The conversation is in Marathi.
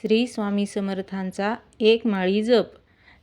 श्री स्वामी समर्थांचा एक माळी जप.